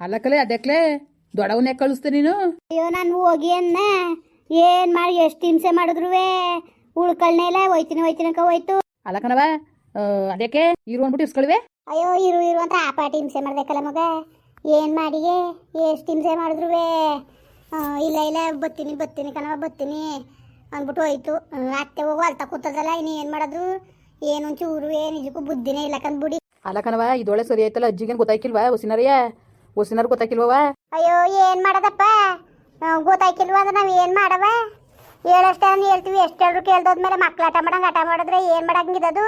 ಅಲ್ಲಕಲೆ ಅದಕ್ಲೆ ದೊಡ್ಡವನ್ನೇ ಕಳಿಸ್ತೆ ನೀನು? ಅಯ್ಯೋ ನಾನು ಹೋಗಿ ಅನ್ನ. ಏನ್ ಮಾಡಿ ಎಷ್ಟು ಹಿಂಸೆ ಮಾಡಿದ್ರು ಉಳ್ಕಳ್ನೇ ಇಲ್ಲ ಹೋಯ್ತೀನಿ ಹೋಯ್ತೀನಿ ಅಕ್ಕ ಹೋಯ್ತು. ಅಲ್ಲಕನವ ಅದಕ್ಕೆ ಇರು ಅಂದ್ಬಿಟ್ಟು ಇಸ್ಕೊಳ್ವೆ ಅಯ್ಯೋ ಇರು ಇರು ಅಂತ ಆ ಪಾಟಿ ಹಿಂಸೆ ಮಾಡ್ಬೇಕಲ್ಲ ಮಗ. ಏನು ಮಾಡಿಗೆ? ಎಷ್ಟು ಹಿಂಸೆ ಮಾಡಿದ್ರು ಇಲ್ಲ ಇಲ್ಲ ಬತ್ತೀನಿ ಬತ್ತೀನಿ ಕಣವ ಬತ್ತೀನಿ. ಅಂದ್ಬಿಟ್ಟು ಹೋಯ್ತು. ಅತ್ತೆ ಹೋಗು ಅಲ್ತ ಕೂತದಲ್ಲ ಇನ್ನು ಏನು ಮಾಡೋದು ಏನು ಒಂಚೂರು ಏ ನಿಜಕ್ಕೂ ಬುದ್ಧಿನೇ ಇಲ್ಲ ಕಂದ್ಬಿಡಿ ಅಲ್ಲಕನವ ಇದೊಳೆ ಸರಿ ಆಯ್ತಲ್ಲ ಅಜ್ಜಿಗೆ ಗೊತ್ತಾಯ್ಕಿಲ್ವಾ ಹೊಸಿನರಿಯ ಹೊಸಿನರ್ ಗೊತ್ತಾಕಿಲ್ವವ? ಅಯ್ಯೋ, ಏನು ಮಾಡೋದಪ್ಪ? ಗೊತ್ತಾಕಿಲ್ವ ಅಂದ್ರೆ ನಾವು ಏನು ಮಾಡವ? ಹೇಳಷ್ಟೇ ಅಂದ್ರೆ ಹೇಳ್ತೀವಿ, ಎಷ್ಟು ಹೇಳಿದ್ರು ಕೇಳ್ದೋದ್ಮೇಲೆ ಮಕ್ಳು ಆಟ ಮಾಡಂಗೆ ಆಟ ಮಾಡಿದ್ರೆ ಏನು ಮಾಡಂಗಿದದು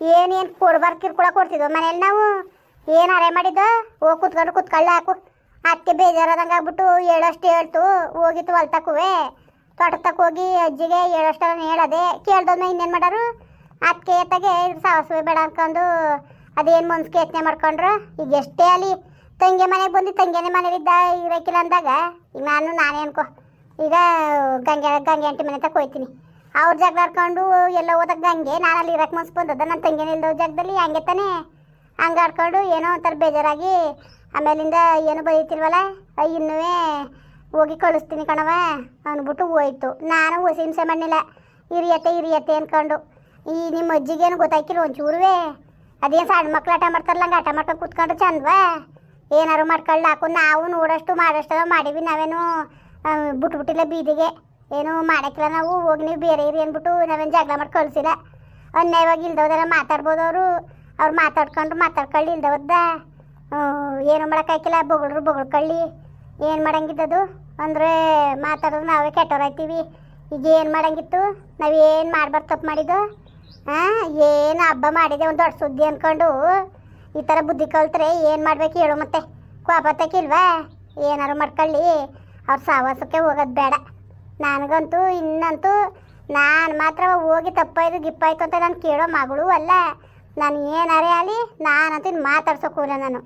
ಏನು ಏನು ಕೊಡ್ಬಾರ್ದು ಕಿರ್ಕೊಳ ಕೊಡ್ತಿದ್ವು ಮನೇಲಿ ನಾವು? ಏನು ಅರೆ ಮಾಡಿದ್ದು? ಹೋಗಿ ಕುತ್ಕೊಂಡು ಕುತ್ಕೊಳ್ಳ ಹಾಕು. ಅತ್ತೆ ಬೇಜಾರಾದಂಗೆ ಆಗ್ಬಿಟ್ಟು ಹೇಳಷ್ಟು ಹೇಳ್ತು. ಹೋಗಿತ್ತು ಹೊಲ್ತಕ್ಕುವೆ ತೋಟಕ್ಕೆ ಹೋಗಿ ಅಜ್ಜಿಗೆ ಹೇಳಷ್ಟು ಹೇಳದೆ. ಕೇಳ್ದೋದ್ಮೇಲೆ ಇನ್ನೇನು ಮಾಡೋರು? ಅದಕ್ಕೆ ಎತ್ತಾಗೆ ಸಾವಸವೆ ಬೇಡ ಅನ್ಕೊಂಡು ಅದೇನು ಮನ್ಸಿಗೆ ಯತ್ನೆ ಮಾಡ್ಕೊಂಡ್ರು? ಈಗ ಎಷ್ಟೇ ಅಲ್ಲಿ ತಂಗಿ ಮನೆಗೆ ಬಂದು, ತಂಗಿನೇ ಮನೇಲಿದ್ದ ಇರಕ್ಕಿಲ್ಲ ಅಂದಾಗ, ಈಗ ನಾನು ನಾನೇ ಅನ್ಕೋ, ಈಗ ಗಂಗೆ ಗಂಗೆ ಅಂಟಿ ಮನೆ ತಕ್ಕ ಹೋಯ್ತೀನಿ. ಅವ್ರ ಜಾಗ ಆಡ್ಕೊಂಡು ಎಲ್ಲ ಹೋದಾಗ ಗಂಗೆ ನಾನು ಅಲ್ಲಿ ಇರಕ್ಕೆ ಮನ್ಸು ಬಂದದ ನನ್ನ ತಂಗಿನ ಇಲ್ಲದ ಜಾಗದಲ್ಲಿ, ಹಂಗೆ ತಾನೇ. ಹಂಗೆ ಆಡ್ಕೊಂಡು ಏನೋ ಒಂಥರ ಬೇಜಾರಾಗಿ, ಆಮೇಲಿಂದ ಏನು ಬೈತಿಲ್ವಲ್ಲ ಇನ್ನೂ ಹೋಗಿ ಕಳಿಸ್ತೀನಿ ಕಣವ ಅಂದ್ಬಿಟ್ಟು ಹೋಯ್ತು. ನಾನು ಹೊಸ ಹಿಂಸೆ ಮಾಡಲಿಲ್ಲ. ಹಿರಿಯತ್ತೆ ಹಿರಿಯತ್ತೆ ಅಂದ್ಕೊಂಡು ಈ ನಿಮ್ಮ ಅಜ್ಜಿಗೇನು ಗೊತ್ತಾಯ್ಕಿಲ್ಲ ಒಂಚೂರುವೆ? ಅದೇನು ಸಣ್ಣ ಮಕ್ಳು ಆಟ ಮಾಡ್ತಾರಲ್ಲ, ಹಂಗೆ ಆಟ ಮಾಡ್ಕೊಂಡು ಕೂತ್ಕೊಂಡು ಚಂದವಾ? ಏನಾರು ಮಾಡ್ಕೊಳ್ಳಿ, ಹಾಕು, ನಾವು ನೋಡಷ್ಟು ಮಾಡಷ್ಟು ಮಾಡೀವಿ, ನಾವೇನು ಬಿಟ್ಬಿಟ್ಟಿಲ್ಲ ಬೀದಿಗೆ. ಏನು ಮಾಡಕ್ಕಿಲ್ಲ, ನಾವು ಹೋಗಿ ನೀವು ಬೇರೆ ಇರಿ ಅಂದ್ಬಿಟ್ಟು ನಾವೇನು ಜಗಳ ಮಾಡಿ ಕಳಿಸಿಲ್ಲ. ಅನ್ಯಾಯವಾಗಿ ಇಲ್ದವದೆಲ್ಲ ಮಾತಾಡ್ಬೋದು ಅವರು. ಅವ್ರು ಮಾತಾಡ್ಕೊಂಡು ಮಾತಾಡ್ಕೊಳ್ಳಿ ಇಲ್ದವದ್ದ ಏನು ಮಾಡೋಕ್ಕಾಗಿಲ್ಲ ಬೊಗಳ್ರು ಬೊಗಳ್ಕೊಳ್ಳಿ. ಏನು ಮಾಡಂಗಿದ್ದದು? ಅಂದರೆ ಮಾತಾಡೋದು ನಾವೇ ಕೆಟ್ಟವರಾಯ್ತೀವಿ. ಈಗ ಏನು ಮಾಡಂಗಿತ್ತು? ನಾವೇನು ಮಾಡ್ಬಾರ್ದು ತಪ್ಪು ಮಾಡಿದ್ದು? ಹಾಂ ಏನು ಹಬ್ಬ ಮಾಡಿದೆ, ಒಂದು ದೊಡ್ಡ ಸುದ್ದಿ ಅಂದ್ಕೊಂಡು ಈ ಥರ ಬುದ್ಧಿ ಕಲ್ತ್ರೆ ಏನು ಮಾಡ್ಬೇಕು ಹೇಳು ಮತ್ತೆ? ಕೋಪತ್ತಕ್ಕಿಲ್ವಾ ಏನಾರು ಮಾಡ್ಕೊಳ್ಳಿ. ಅವ್ರ ಸಾವಾಸಕ್ಕೆ ಹೋಗೋದು ಬೇಡ. ನನಗಂತೂ, ಇನ್ನಂತೂ ನಾನು ಮಾತ್ರ ಹೋಗಿ ತಪ್ಪಾಯ್ತು, ಗಿಪ್ಪಾಯ್ತು ಅಂತ ನಾನು ಕೇಳೋ ಮಗಳು ಅಲ್ಲ. ನಾನು ಏನಾರೇ ಆಗಲಿ ನಾನಂತೂ ಇನ್ನು ಮಾತಾಡ್ಸೋಕೆ ಹೋಗಲ್ಲ ನಾನು.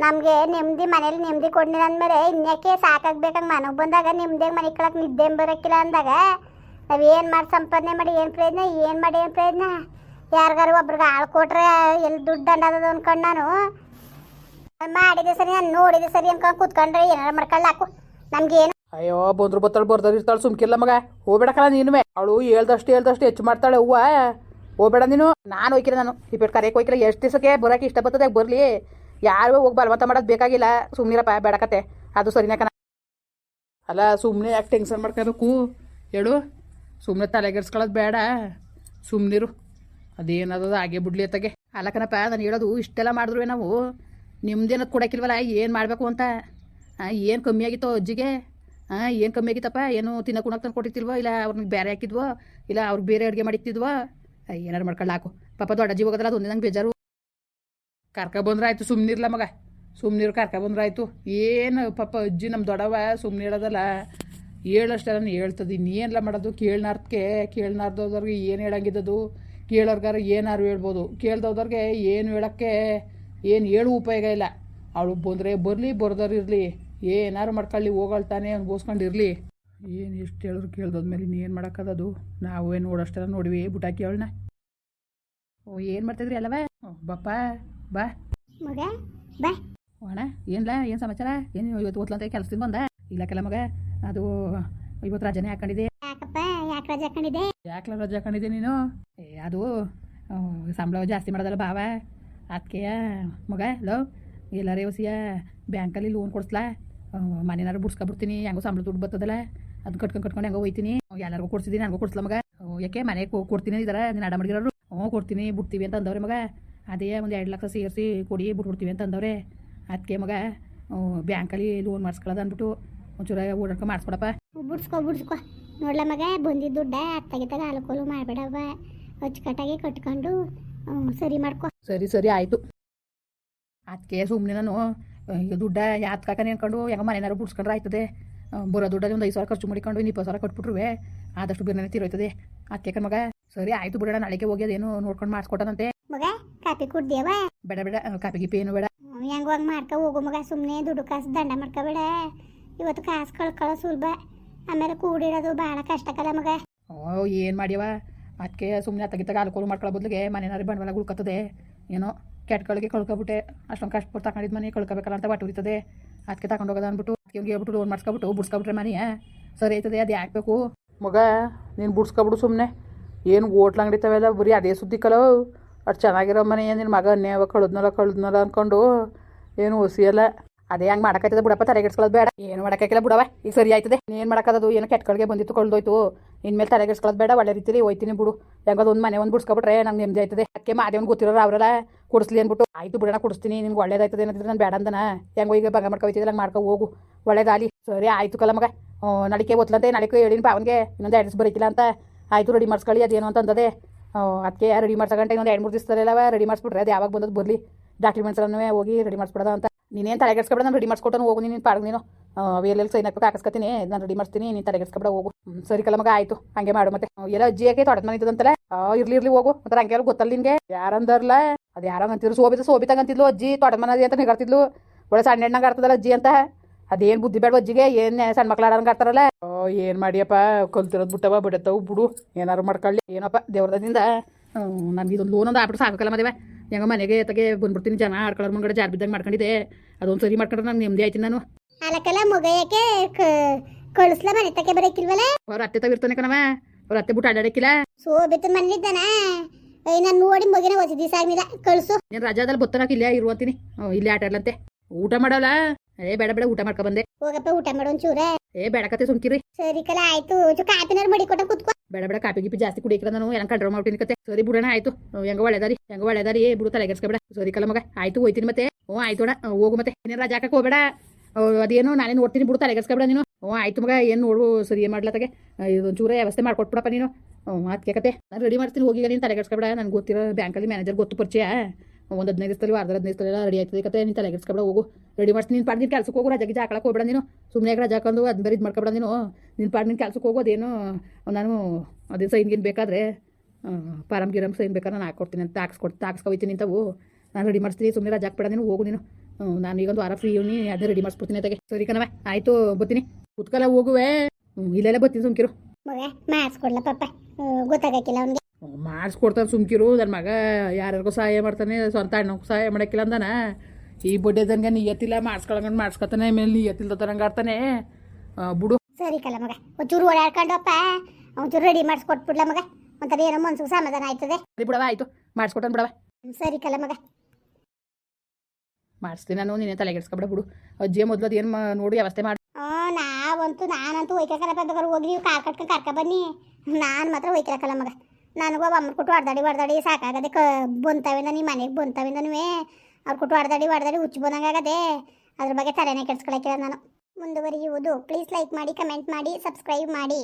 ನಮಗೆ ನೆಮ್ಮದಿ ಮನೇಲಿ ನೆಮ್ಮದಿ ಕೊಡ್ಲಿಲ್ಲ ಅಂದಮೇಲೆ ಇನ್ಯಾಕೆ ಸಾಕಾಗಬೇಕಂಗೆ ಮನೆಗೆ ಬಂದಾಗ ನೆಮ್ಮದಿಯಾಗಿ ಮನೆ ಕಳಕ್ಕೆ ನಿದ್ದೆ ಬರೋಕ್ಕಿಲ್ಲ ಅಂದಾಗ ನಾವೇನು ಮಾಡಿ ಸಂಪಾದನೆ ಮಾಡಿ ಏನು ಪ್ರಯತ್ನ ಏನು ಮಾಡಿ ಏನು ಪ್ರಯೋಜನ? ಯಾರಿಗಾರು ಒಬ್ರಿಗೆ ಆಳು ಕೊಟ್ರೆ ಎಲ್ಲಿ ದುಡ್ಡು ಅಂಡದ ಅನ್ಕೊಂಡು ನಾನು. ಮಾಡಿದೆ ಸರಿ, ನಾನು ನೋಡಿದೆ ಸರಿ ಅನ್ಕೊಂಡು ಕೂತ್ಕೊಂಡ್ರೆ ಏನಾರು ಮಾಡ್ಕೊಳ್ಳ ಹಾಕು. ನಮ್ಗೇನು ಅಯ್ಯೋ, ಬಂದ್ರು ಬತ್ತಾಳು ಬರ್ದಾರ ಇರ್ತಾಳೆ ಸುಮ್ಕಿಲ್ಲ ಮಗ. ಹೋಗ್ಬೇಡಕಲ್ಲ ನೀನುವೆ ಅವಳು ಹೇಳ್ದಷ್ಟು ಹೇಳ್ದಷ್ಟು ಹೆಚ್ಚು ಮಾಡ್ತಾಳೆ ಹೂವ ಹೋಗ್ಬೇಡ ನೀನು. ನಾನು ಹೋಯ್ಕಿರ ನಾನು. ಈ ಪೇಟ್ ಕರೆಯಕ್ಕೆ ಹೋಯ್ಕಿರ ಎಷ್ಟು ದಿವಸಕ್ಕೆ ಬರೋಕೆ ಇಷ್ಟ ಬರ್ತದೆ ಬರಲಿ. ಯಾರು ಹೋಗಿ ಬಲವಂತ ಮಾಡೋದು ಬೇಕಾಗಿಲ್ಲ. ಸುಮ್ಮನಿರಪ್ಪ ಬೇಡಕತ್ತೆ. ಅದು ಸರಿನಾ ಕಣ. ಅಲ್ಲ ಸುಮ್ಮನೆ ಯಾಕೆ ಟೆನ್ಷನ್ ಮಾಡ್ಕೋಬೇಕು ಹೇಳು. ಸುಮ್ಮನೆ ತಲೆಗೆಡ್ಸ್ಕೊಳ್ಳೋದು ಬೇಡ. ಸುಮ್ಮನಿರು ಅದೇನದ ಹಾಗೆ ಬಿಡ್ಲಿ ಅತ್ತಗೆ. ಅಲ್ಲಕನಪ್ಪ ನಾನು ಹೇಳೋದು ಇಷ್ಟೆಲ್ಲ ಮಾಡಿದ್ರು ನಾವು. ನಿಮ್ದೇನದು ಕೊಡಕ್ಕಿಲ್ವಲ್ಲ, ಏನು ಮಾಡಬೇಕು ಅಂತ? ಏನು ಕಮ್ಮಿ ಆಗಿತ್ತೋ ಅಜ್ಜಿಗೆ? ಹಾಂ ಏನು ಕಮ್ಮಿ ಆಗಿತ್ತಪ್ಪ? ಏನು ತಿನ್ನಕ್ಕೆ ಉಣಕ್ಕೆ ತಂದು ಕೊಟ್ಟಿರ್ತಿಲ್ವೋ ಇಲ್ಲ ಅವ್ರಿಗೆ ಬೇರೆ ಹಾಕಿದ್ವೋ? ಇಲ್ಲ ಅವ್ರಿಗೆ ಬೇರೆ ಅಡುಗೆ ಮಾಡಿಕ್ತಿದ್ವೋ ಏನಾರು ಮಾಡ್ಕೊಳ್ಳ ಪಾಪ ದೊಡ್ಡ ಅಜ್ಜಿ ಹೋಗೋದಲ್ಲ, ಅದು ಒಂದೇ ಬೇಜಾರು. ಕರ್ಕ ಬಂದ್ರೆ ಆಯ್ತು ಸುಮ್ಮನಿರ್ಲ ಮಗ. ಸುಮ್ಮನಿರು ಕರ್ಕ ಬಂದ್ರೆ ಆಯ್ತು ಏನು ಪಾಪ ಅಜ್ಜಿ ನಮ್ಮ ದೊಡ್ಡವ ಸುಮ್ಮನೆ ಹೇಳೋದಲ್ಲ. ಹೇಳಷ್ಟೆಲ್ಲ ನಾನು ಹೇಳ್ತದೆ. ಇನ್ನೇನೆಲ್ಲ ಮಾಡೋದು ಕೇಳ್ನಾರ್ದಕ್ಕೆ ಕೇಳ್ನಾರ್ದವ್ರಿಗೆ ಏನು ಹೇಳಂಗಿದ್ದದು? ಕೇಳೋರ್ಗಾರ ಏನಾರು ಹೇಳ್ಬೋದು. ಕೇಳ್ದವ್ರಿಗೆ ಏನು ಹೇಳೋಕ್ಕೆ ಏನು ಹೇಳು ಉಪಯೋಗ ಇಲ್ಲ. ಅವಳು ಬಂದರೆ ಬರಲಿ ಬರ್ದವ್ರು ಇರಲಿ. ಏನಾರು ಮಾಡ್ಕೊಳ್ಳಿ ಹೋಗಳ್ತಾನೆ ಅನ್ಬೋಸ್ಕೊಂಡಿರಲಿ ಏನು ಎಷ್ಟು ಹೇಳಿದ್ರು ಕೇಳ್ದಾದ್ಮೇಲೆ ಇನ್ನೇನು ಮಾಡೋಕ್ಕದದು? ನಾವು ಏನು ನೋಡೋಷ್ಟೆಲ್ಲ ನೋಡಿವಿ ಬುಟಾಕಿ ಅವಳನ್ನ ಓ ಏನು ಮಾಡ್ತಿದ್ರಿ ಅಲ್ಲವ? ಬಪ್ಪ ಬಾ. ಮಗ ಬಾ. ಅಣ್ಣ ಏನಿಲ್ಲ ಏನು ಸಮಾಚಾರ? ಏನು ಇವತ್ತು ಓದ್ಲಂತ ಕೆಲಸದಿಂದ ಬಂದ? ಇಲ್ಲಕ್ಕೆಲ್ಲ ಮಗ ಅದು ಇವತ್ತು ರಜನೆ ಹಾಕೊಂಡಿದ್ದೆ. ಯಾಕಪ್ಪ ಯಾಕೆ ರಜೆ ಹಾಕೊಂಡಿದ್ದೆ? ಯಾಕೆ ರಜೆ ಹಾಕೊಂಡಿದ್ದೆ ನೀನು? ಏ ಅದು ಸಂಬಳ ಜಾಸ್ತಿ ಮಾಡೋದಲ್ಲ ಬಾವ ಅದಕ್ಕೆ ಮಗ ಲೋ ಎಲ್ಲರೇ ಹೊಸಿಯ ಬ್ಯಾಂಕಲ್ಲಿ ಲೋನ್ ಕೊಡಿಸ್ಲಾ? ಮನೆನಾರು ಬಿಡ್ಸ್ಕೊಬಿಡ್ತೀನಿ ಹೆಂಗೋ ಸಂಬಳ ದುಡ್ಡು ಬರ್ತದಲ್ಲ. ಅದು ಕಟ್ಕೊಂಡು ಕಟ್ಕೊಂಡು ಹೆಂಗೋ ಹೋಯ್ತೀನಿ ಎಲ್ಲರಿಗೂ ಕೊಡ್ಸಿದ್ದೀನಿ ನನಗೂ ಕೊಡ್ಸ್ಲ ಮಗ. ಯಾಕೆ ಮನೆಗೆ ಕೊಡ್ತೀನಿ ಇದಾರೆ ನೀನು ಅಡ ಮಾಡಿರೋರು ಹ್ಞೂ ಕೊಡ್ತೀನಿ ಬಿಡ್ತೀವಿ ಅಂತ ಅಂದವ್ರೆ ಮಗ. ಅದೇ ಒಂದು ಎರಡು ಲಕ್ಷ ಸೇರಿಸಿ ಕೊಡಿ ಬಿಟ್ಬಿಡ್ತೀವಿ ಅಂತ ಅಂದವ್ರೆ. ಅದಕ್ಕೆ ಮಗ ಬ್ಯಾಂಕಲ್ಲಿ ಲೋನ್ ಮಾಡಿಸ್ಕೊಳ್ಳೋದು ಅಂದ್ಬಿಟ್ಟು ಒಂಚೂರ ಓಡಾಡ್ಕೊಂಡು ಮಾಡಿಸ್ಕೊಡಪ್ಪ. ಬಿಡ್ಸ್ಕೊ ಬಿಡ್ಸ್ಕೊ. ನೋಡ್ಲ ಮಗ ಬಂದಿದ್ದ ದುಡ್ಡ ಅತ್ತಾಗಿತ್ತಾಗ ಅನುಕೂಲ ಮಾಡಬೇಡವ ಅಚ್ಚುಕಟ್ಟಾಗಿ ಕಟ್ಕೊಂಡು ಸರಿ ಮಾಡ್ಕೊ. ಸರಿ ಸರಿ ಆಯ್ತು. ಅದಕ್ಕೆ ಸುಮ್ಮನೆ ನಾನು ದುಡ್ಡ ಯಾತ್ ಕಾಕ ಅನ್ಕೊಂಡು ಹೆಂಗ ಮನೆನಾರು ಬಿಡ್ಸ್ಕೊಂಡ್ರೆ ಆಯ್ತದೆ. ಬರೋ ದುಡ್ಡಲ್ಲಿ ಒಂದು ಐದು ಸಾವಿರ ಖರ್ಚು ಮಾಡಿಕೊಂಡು ಇನ್ನು ಇಪ್ಪತ್ತು ಸಾವಿರ ಕೊಟ್ಬಿಟ್ರುವೆ. ಆದಷ್ಟು ಬಿರ್ನೇ ತೀರೋಯ್ತದೆ. ಅದಕ್ಕೆ ಮಗ ಸರಿ ಆಯ್ತು ಬಿಡೋಣ ನಾಳೆಗೆ ಹೋಗಿ ಅದೇನು ನೋಡ್ಕೊಂಡು ಮಾಡಿಸ್ಕೊಟ್ಟನಂತೆ. ಮಗ ಕಾಪಿ ಕುಡ್ದೇವ ಬೇಡ ಬೇಡ ಕಾಪಿ ಗಿಪಿ ಏನು ಬೇಡ. ಹೆಂಗ ಹೋಗಿ ಮಾಡ್ಕೊ ಹೋಗು ಮಗ ಸುಮ್ಮನೆ ದುಡ್ಡು ಕಾಸು ದಂಡ ಮಾಡ್ಕೋಬೇಡ. ಇವತ್ತು ಕಾಸು ಕಳ್ಕೊಳ್ಳೋ ಸುಲಭ. ಆಮೇಲೆ ಕೂಡಿಡೋದು ಭಾಳ ಕಷ್ಟಕ್ಕಲ್ಲ ಮಗ. ಓ ಏನು ಮಾಡ್ಯವ? ಅದಕ್ಕೆ ಸುಮ್ಮನೆ ತೆಗಿತಾಗ ಅಲ್ಕೋಲು ಮಾಡ್ಕೊಳ್ಳೋ ಬದಲಿಗೆ ಮನೇನಾರು ಬಂಡವಾಳ ಉಳ್ಕೊತದೆ ಏನೋ ಕೆಟ್ಟಗಳಿಗೆ ಕಳ್ಕೊಬಿಟ್ಟೆ. ಅಷ್ಟೊಂದು ಕಷ್ಟಪಟ್ಟು ತಗೊಂಡಿದ್ದು ಮನೆ ಕಳ್ಕೊಬೇಕಲ್ಲ ಅಂತ ಬಟ್ಟು ಉರಿತದೆ. ಅದಕ್ಕೆ ತಗೊಂಡು ಹೋಗೋದು ಅಂದ್ಬಿಟ್ಟು ಅದಕ್ಕೆ ಹೇಳ್ಬಿಟ್ಟು ಲೋನ್ ಮಾಡಿಸ್ಕೊಬಿಟ್ಟು ಬಿಡ್ಸ್ಕೊಬಿಟ್ರೆ ಮನೆ. ಸರಿ ಆಯ್ತದೆ ಅದು ಯಾಕೆ ಬೇಕು ಮಗ ನೀನು ಬಿಡ್ಸ್ಕೊಬಿಡು ಸುಮ್ಮನೆ ಏನು ಓಟ್ಲ ಅಂಗಡಿ ತವೆಲ್ಲ ಬರೀ ಅದೇ ಸುದ್ದಿ ಕಲೋ. ಅಷ್ಟು ಚೆನ್ನಾಗಿರೋ ಮನೆ ನಿನ್ನ ಮಗ ಅನ್ಯಾವ ಕಳೆದ್ನಲ್ಲ ಕಳೆದ್ನಲ್ಲ ಅಂದ್ಕೊಂಡು ಏನು ಹೊಸಿಯಲ್ಲ ಅದೇ ಹಂಗೆ ಮಾಡಕ್ಕಾಯ್ತದ ಬಿಡಪ್ಪ ತಲೆಗೆಡ್ಸ್ಕೊಳ್ಳೋದು ಬೇಡ. ಏನು ಮಾಡೋಕ್ಕಾಗಿಲ್ಲ ಬಿಡವ ಈಗ ಸರಿ ಆಯ್ತದೆ. ಏನು ಮಾಡೋಕ್ಕದು ಏನೋ ಕೆಟ್ಟಗಳಿಗೆ ಬಂದಿತ್ತು ಕಳ್ದೋಯ್ತು ಇನ್ಮೇಲೆ ತಲೆಗೆಡ್ಸ್ಕೊಳ್ಳೋದು ಬೇಡ, ಒಳ್ಳೆ ರೀತಿಲಿ ಹೋಯ್ತೀನಿ ಬಿಡು. ಯಾಕಂದ್ರೆ ಒಂದು ಮನೆ ಒಂದು ಬಿಡ್ಸ್ಕೊಬಿಟ್ರೆ ನಂಗೆ ನೆಮ್ಮದಿ ಆಯ್ತದೆ. ಅದಕ್ಕೆ ಮಾದೇವನ್ ಗೊತ್ತಿರೋರು ಅವರೆಲ್ಲ ಕೊಡಿಸ್ಲಿ ಅಂದ್ಬಿಟ್ಟು, ಆಯ್ತು ಬಿಡೋಣ ಕೊಡಿಸ್ತೀನಿ. ನಿಮ್ಗೆ ಒಳ್ಳೇದಾಯ್ತದೆ ಏನಾದ್ರೆ ನಾನು ಬೇಡ ಅಂದನ. ಹೆಂಗೋ ಈಗ ಬಂಗ ಮಾಡ್ಕೊಯ್ತಿದ್ದೆ ಹಂಗೆ ಮಾಡ್ಕೊ ಹೋಗು. ಒಳ್ಳೇದಾಲಿ ಸರಿ, ಆಯ್ತು ಕಲ ಮಗ. ನಡಿಕೆ ಓದ್ಲಂತೆ, ನಡಿಕೆ ಹೇಳಿನ ಪಾವನ್ಗೆ. ಇನ್ನೊಂದು ಅಡ್ರೆಸ್ ಬರೀತಿಲ್ಲ ಅಂತ. ಆಯ್ತು ರೆಡಿ ಮಾಡ್ಸ್ಕೊಳ್ಳಿ, ಅದೇನು ಅಂತ ಅಂದದೆ. ಅದಕ್ಕೆ ರೆಡಿ ಮಾಡ್ಸಗಂಟ ಇನ್ನೊಂದು ಎರಡು ಮೂರು ದಿವಸದಲ್ಲೆಲ್ಲ ರೆಡಿ ಮಾಡಿಸ್ಬಿಟ್ರೆ, ಅದು ಯಾವಾಗ ಬಂದದ್ದು ಬರಲಿ. ಡಾಕ್ಯುಮೆಂಟ್ಸ್ ಹೋಗಿ ರೆಡಿ ಮಾಡಿಸ್ಬಿಡೋದ ಅಂತ. ನೀನೇನು ತಲೆಗೆಡ್ಸ್ಕೊಬೇಡ ನಾನು ರೆಡಿ ಮಾಡಿಸ್ಕೊಟ್ಟು ಹೋಗು, ನೀನು ಪಾಡ್ಗೆ ನೀನು. ಎಲ್ಲೆಲ್ಲಿ ಸೈನ್ ಹಾಕ್ಬೇಕು ಹಾಕಿಸ್ಕೊತೀನಿ ನಾನು ರೆಡಿ ಮಾಡ್ತೀನಿ ನೀನು ತಲೆಗೆಡ್ಸ್ಕೊಬೇಡ ಹೋಗು. ಸರಿ ಕಲ ಮಗ, ಆಯ್ತು, ಹಂಗೆ ಮಾಡು ಮತ್ತೆ. ಎಲ್ಲ ಅಜ್ಜಿ ತೊಡೆದ ಮನೆ ಇದ್ದಂತಲ್ಲ ಇರ್ಲಿ ಇರ್ಲಿ, ಹೋಗು. ಮತ್ತೆ ಹಂಗೆ ಎಲ್ಲ ಗೊತ್ತಲ್ಲ ನಿನ್ಗೆ. ಯಾರಂದರ್ಲ? ಅದು ಯಾರ ಅಂತಿದ್ರು ಸೋಬಿತ ಸೋಬಿತಾಗಂತಿದ್ಲು ಅಜ್ಜಿ ತೊಡದ ಮನೆ ಅಂತ ನಿಗರ್ತಿದ್ಲು ಒಳ್ಳೆ ಸಣ್ಣ ಹೆಣ್ಣಂಗೆ ಆಡ್ತದಲ್ಲ ಅಜ್ಜಿ ಅಂತ. ಅದೇನು ಬುದ್ಧಿ ಬೇಡ ಅಜ್ಜಿಗೆ? ಏನ್ ಸಣ್ಣ ಮಕ್ಳು ಆಡಂಗೆ ಆಡ್ತಾರಲ್ಲ ಏನು ಮಾಡಿಯಪ್ಪ? ಕಲ್ತಿರೋದು ಬಿಟ್ಟವ ಬಿಡತ್ತವು, ಬಿಡು. ಏನಾರು ಮಾಡ್ಕೊಳ್ಳಿ. ಏನಪ್ಪ ದೇವ್ರದಿಂದ ನಮ್ಗೆ ಇದೊಂದು ಲೋನ್ ಒಂದು ಆಗ್ಬಿಟ್ಟು ಸಾಕಲ್ಲ ಮದುವೆ. ಹೆಂಗ ಮನೆಗೆ ತಗೆ ಬಂದ್ಬಿಡ್ತೀನಿ ಜನ ಆಡ್ಕೊಳ್ಳೋರ್ ಮುಂಗಡೆ ಜಾರ್ ಬಿದ್ದಂಗೆ ಮಾಡ್ಕೊಂಡಿದೆ ಅದೊಂದು ಸರಿ ಮಾಡ್ಕೊಂಡ್ರೆ ನಂಗೆ ನೆಮ್ಮದಿ ಆಯ್ತೀನಿ ನಾನು. ಅಲಕಲ್ಲ ಮಗ ಯಾಕೆ ಕಳಿಸ್ಲ ಮನೆ ತಕ್ಕೆ ಬರಕಿಲ್ವಲ್ಲ ಅವ್ರ ಅತ್ತೆ ತಗಿರ್ತಾನೆ ಕಣವ ಅವ್ರ ಅತ್ತೆ ಬಿಟ್ಟು ಅಡ್ಡಾಡಕ್ಕಿಲ್ಲ ಸೋಬಿತ್ತು ಮನೇಲಿದ್ದಾನ ನಾನು ನೋಡಿ ಮಗಿನ ಹೊಸ ದಿವಸ ಆಗಿಲ್ಲ ಕಳಿಸು. ನೀನು ರಜಾದಲ್ಲಿ ಬತ್ತನಕ್ಕೆ ಇಲ್ಲೇ ಇರುವಂತೀನಿ ಇಲ್ಲೇ ಆಟ ಆಡ್ಲಂತೆ. ಊಟ ಮಾಡಲ್ಲ? ಏ ಬೇಡ ಬೇಡ ಊಟ ಮಾಡ್ಕೊ ಬಂದೆ. ಹೋಗಪ್ಪ ಊಟ ಮಾಡೋ ಒಂಚೂರ ಏ ಬೇಡಕತ್ತೆ ಸುಮ್ಕಿರಿ. ಸರಿ ಕಲ ಆಯ್ತು. ಕಾಪಿನಾರು ಮಡಿ ಕೊಟ್ಟ ಕುತ್ಕೋ. ಬೇಡ ಬೇಡ, ಕಾಪಿ ಗಿಪಿ ಜಾಸ್ತಿ ಕುಡಿಯಕ್ರ ನಾನು ಎಲ್ಲ ಕಡ್ರೋ ಮಾಡ್ತೀನಿ ಕತೆ ಸರಿ ಬಿಡೋಣ ಆಯ್ತು. ಹೆಂಗ ಒಳ್ಳೆದಾರಿ ಹೆಂಗ ಒಳ್ಳೆದಾರಿ. ಏ, ಬಿಡು ತಲೆಗೆಡ್ಸ್ಕೊಬೇಡ ಸರಿ ಕಲ ಮಗ, ಆಯ್ತು, ಹೋಯ್ತೀನಿ ಮತ್ತೆ. ಹ್ಞೂ ಆಯ್ತು ಅಣ್ಣ ಹೋಗು ಮತ್ತೆ. ನೀನು ರಜಾ ಹಾಕಕ್ಕೆ ಹೋಗ್ಬೇಡ. ಅದೇನು ನಾನೇ ನೋಡ್ತೀನಿ ಬಿಡು ತಲೆಗೆಡ್ಸ್ಕೊಬೇಡ ನೀನು. ಹ್ಞೂ ಆಯ್ತು ಮಗ, ಏನು ನೋಡು, ಸರಿ ಏನು ಮಾಡ್ಲತ್ತಾಗೆ ಇದೊಂದು ಚೂರ ವ್ಯವಸ್ಥೆ ಮಾಡ್ಕೊಟ್ಬಿಡಪ್ಪ ನೀನು. ಹ್ಞೂ ಅದಕ್ಕೆ ಕತೆ ನಾನು ರೆಡಿ ಮಾಡ್ತೀನಿ, ಹೋಗಿ ನೀನು ತಲೆಗೆಡ್ಸ್ಕೊಬೇಡ ನನಗೆ ಗೊತ್ತಿರೋ ಬ್ಯಾಂಕಲ್ಲಿ ಮ್ಯಾನೇಜರ್ ಗೊತ್ತು ಪರಿಚಯ. ಒಂದು ಹದಿನೈದು ದಿವಸದಲ್ಲಿ ಅರ್ಧ ಹದಿನೈದು ದಿವಸದಲ್ಲಿ ರೆಡಿ ಆಯ್ತದೆ ಕತೆ ನೀನು ತಲೆಗೆಡ್ಸ್ಕೊಬೇಡ ಹೋಗು. ರೆಡಿ ಮಾಡ್ತೀನಿ ನೀನು ಪಾಡ್ ಕೆಲಸಕ್ಕೆ ಹೋಗು, ರಜಾಗಿ ಹಾಕಳಕ್ಕೆ ಹೋಗ್ಬೇಡ ನೀನು. ಸುಮ್ಮನೆ ರಜಾ ಹಾಕೊಂಡು ಅದು ಬೇರೆ ಇದು ಮಾಡ್ಕೊಬೇಡ ನೀನು. ನಿನ್ನ ಪಾಡ್ ನೀನು ಕೆಲಸಕ್ಕೆ ಹೋಗೋದೇನೋ ನಾನು ಅದೇ ಸೈನ್ ಗಿನ್ ಬೇಕಾದ್ರೆ ಪಾರಮ್ ಗಿರಮ್ ಸೈನ್ ಬೇಕಾದ್ರೆ ನಾನು ಹಾಕ್ಕೊಡ್ತೀನಿ ಅಂತ ಹಾಕ್ಸ್ಕೊಡ್ ತಾಕ್ಸ್ಕೊಯ್ತೀನಿ ಅಂತವು ನಾನು ರೆಡಿ ಮಾಡಿಸ್ತೀನಿ ಸುಮ್ಮನೆ ರಜಾ ಹಾಕ್ಬೇಡ ನೀನು, ಹೋಗು ನೀನು. ನಾನು ಈಗೊಂದು ವಾರ ಫ್ರೀ ಇವ್ನಿ ಅದೇ ರೆಡಿ ಮಾಡಿಸ್ಬಿಡ್ತೀನಿ ಅದಕ್ಕೆ ಸರಿ ಕಣವ ಆಯಿತು, ಬರ್ತೀನಿ. ಕುತ್ಕಲ್ಲ ಹೋಗುವೆ. ಇಲ್ಲೆಲ್ಲ ಬರ್ತೀನಿ ಸುಮ್ಕಿರು. ಮಗ ಮಾಡಿಸ್ಕೊಡ್ಲ ಪಾಪ ಗೊತ್ತಾಗಕ್ಕಿಲ್ಲ ಅವ್ನಿಗೆ. ಮಾಡಿಸ್ಕೊಡ್ತಾನೆ ಸುಮ್ಕಿರು ನನ್ನ ಮಗ ಯಾರ್ಯಾರಿಗೂ ಸಹಾಯ ಮಾಡ್ತಾನೆ ಸ್ವಂತ ಅಣ್ಣಗೂ ಸಹಾಯ ಮಾಡೋಕ್ಕಿಲ್ಲ ಅಂದಾನ. ಈ ಬಡ್ಡೆದನ್ಗೆ ನಿಯತ್ತಿಲ್ಲ ಮಾಡಿಸ್ಕೊಳಂಗಂಡು ಮಾಡಿಸ್ಕೊತಾನೆ ಆಮೇಲೆ ನೀ ತರಂಗೆ ಆಡ್ತಾನೆ. ಬಿಡು. ಸರಿ ಕಲ ಮಗ ಒಂಚೂರು ಓಡಾಡ್ಕೊಂಡಪ್ಪ. ಒಂಚೂರು ರೆಡಿ ಮಾಡಿಸ್ಕೊಟ್ಬಿಡ್ಲ ಮಗ. ಒಂಥರ ಏನೋ ಮನ್ಸಿಗೆ ಸಮಾಧಾನ ಆಯ್ತದೆ. ಸರಿ ಬಿಡವ ಆಯಿತು. ಮಾಡಿಸ್ಕೊಟ್ಟನು ಬಿಡವ ಸರಿ ಕಲ ಮಗ. ಮಾಡಿಸ್ತೀನಿ ನಾನು ನೀನೇ ತಲೆಗೆಡ್ಸ್ಕೊಬಿಡ ಬಿಡು. ಅಜ್ಜಿ ಮೊದಲು ಅದೇನು ನೋಡಿ ವ್ಯವಸ್ಥೆ ಮಾಡಿ ನಾವಂತೂ ನಾನಂತೂ ಒಯ್ಕಲ್ಲ ಬೇಕಾದ್ರೆ ಹೋಗಿ ನೀವು ಕಾರ್ ಕಟ್ಕೊಂಡು ಕರ್ಕ ಬನ್ನಿ. ನಾನು ಮಾತ್ರ ಒಯ್ಕಲಕ್ಕಲ್ಲ ಮಗ. ನನಗೂ ಅಮ್ಮ ಕೊಟ್ಟು ಹೊಡ್ದಾಡಿ ಹೊಡ್ದಾಡಿ ಸಾಕಾಗದೆ ಕ ಬಂತವಿಂದ ನಿಮ್ಮ ಮನೆಗೆ ಬಂತವಿಂದನೂ ಅವ್ರು ಕೊಟ್ಟು ಹೊಡ್ದಾಡಿ ಹೊಡ್ದಾಡಿ ಹುಚ್ಚು ಬಂದಂಗಾಗದೆ ಅದ್ರ ಬಗ್ಗೆ ತಲೆನೇ ಕೆಡ್ಸ್ಕೊಳಕ್ಕಿಲ್ಲ ನಾನು. ಮುಂದುವರಿಯುವುದು. ಪ್ಲೀಸ್ ಲೈಕ್ ಮಾಡಿ ಕಮೆಂಟ್ ಮಾಡಿ ಸಬ್ಸ್ಕ್ರೈಬ್ ಮಾಡಿ.